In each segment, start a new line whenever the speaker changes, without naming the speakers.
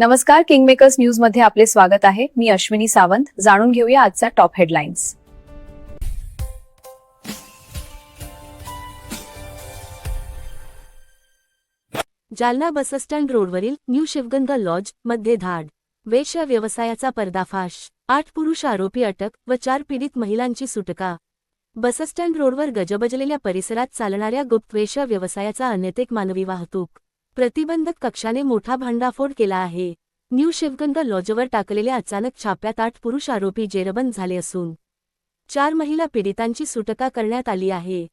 नमस्कार किंगमेकर्स न्यूजमध्ये आपले स्वागत आहे. मी अश्विनी सावंत. जाणून घेऊया आजचा top headlines
Jalna bus stand रोडवरील न्यू शिवगंगा लॉजमध्ये धाड. वेश्या व्यवसायाचा पर्दाफाश. आठ पुरुष आरोपी अटक व चार पीडित महिलांची सुटका. बसस्टँड रोडवर गजबजलेल्या परिसरात चालणाऱ्या गुप्त वेश्या व्यवसायाचा अनैतिक मानवी वाहतूक. प्रतिबंधक कक्षाने मोठा भांडाफोड केला आहे. न्यू शिवगंध लॉजवर टाकलेल्या अचानक छाप्यात आठ पुरुष आरोपी जेरबंद झाले असून चार महिला पीडितांची सुटका करण्यात आली आहे.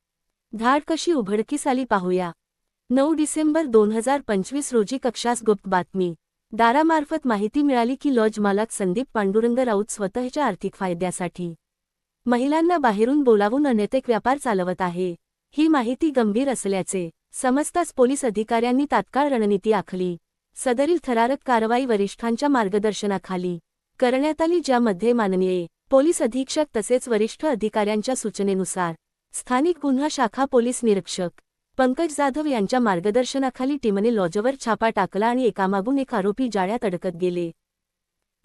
धाड कशी उघडकीस आली पाहूया. नऊ डिसेंबर दोन हजार पंचवीस रोजी कक्षास गुप्त बातमी. दारामार्फत माहिती मिळाली की लॉज मालक संदीप पांडुरंग राऊत स्वतःच्या आर्थिक फायद्यासाठी महिलांना बाहेरून बोलावून अनैतिक व्यापार चालवत आहे. ही माहिती गंभीर असल्याचे समजताच पोलीस अधिकाऱ्यांनी तात्काळ रणनीती आखली. सदरील थरारक कारवाई वरिष्ठांच्या मार्गदर्शनाखाली करण्यात आली ज्यामध्ये माननीय पोलीस अधीक्षक तसेच वरिष्ठ अधिकाऱ्यांच्या सूचनेनुसार स्थानिक गुन्हा शाखा पोलीस निरीक्षक पंकज जाधव यांच्या मार्गदर्शनाखाली टीमने लॉजवर छापा टाकला आणि एकामागून एक आरोपी जाळ्यात अडकत गेले.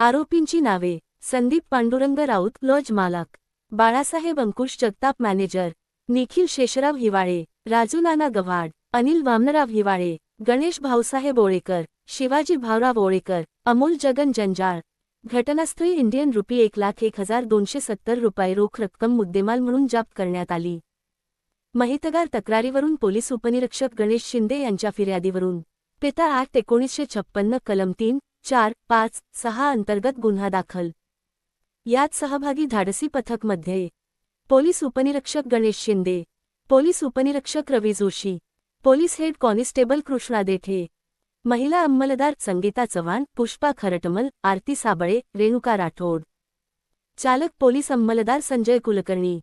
आरोपींची नावे संदीप पांडुरंग राऊत लॉज मालक बाळासाहेब अंकुश जगताप मॅनेजर निखिल शेषराव हिवाळे राजू नाना गव्हाड अनिल वामनराव हिवाळे गणेश भाऊसाहेब ओळेकर शिवाजी भावराव ओळेकर अमोल जगन जंजाळ. घटनास्थळी इंडियन रुपी एक लाख एक हजार दोनशे सत्तर रुपये रोख रक्कम मुद्देमाल म्हणून जप्त करण्यात आली. महितगार तक्रारीवरून पोलीस उपनिरीक्षक गणेश शिंदे यांच्या फिर्यादीवरून. पिता ऍक्ट एकोणीसशे छप्पन्न कलम तीन चार पाच सहा अंतर्गत गुन्हा दाखल. यात सहभागी धाडसी पथकमध्ये पोलीस उपनिरीक्षक गणेश शिंदे पोलीस उपनिरीक्षक Ravi Joshi police head constable Krishna Dethe महिला अंमलदार संगीता चव्हाण पुष्पा खरटमल आरती साबळे रेणुका राठोड. चालक पोलीस अंमलदार संजय कुलकर्णी.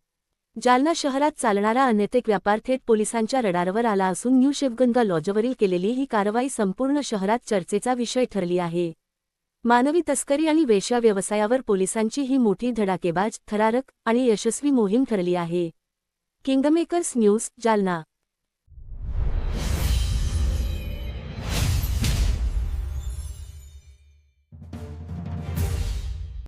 जालना शहरात चालणारा अनैतिक व्यापार थेट पोलिसांच्या रडारवर आला असून न्यू शिवगंगा लॉजवरील केलेली ही कारवाई संपूर्ण शहरात चर्चेचा विषय ठरली आहे. मानवी तस्करी आणि वेश्या व्यवसायावर पोलिसांची ही मोठी धडाकेबाज थरारक आणि यशस्वी मोहीम ठरली आहे. Kingmakers news Jalna.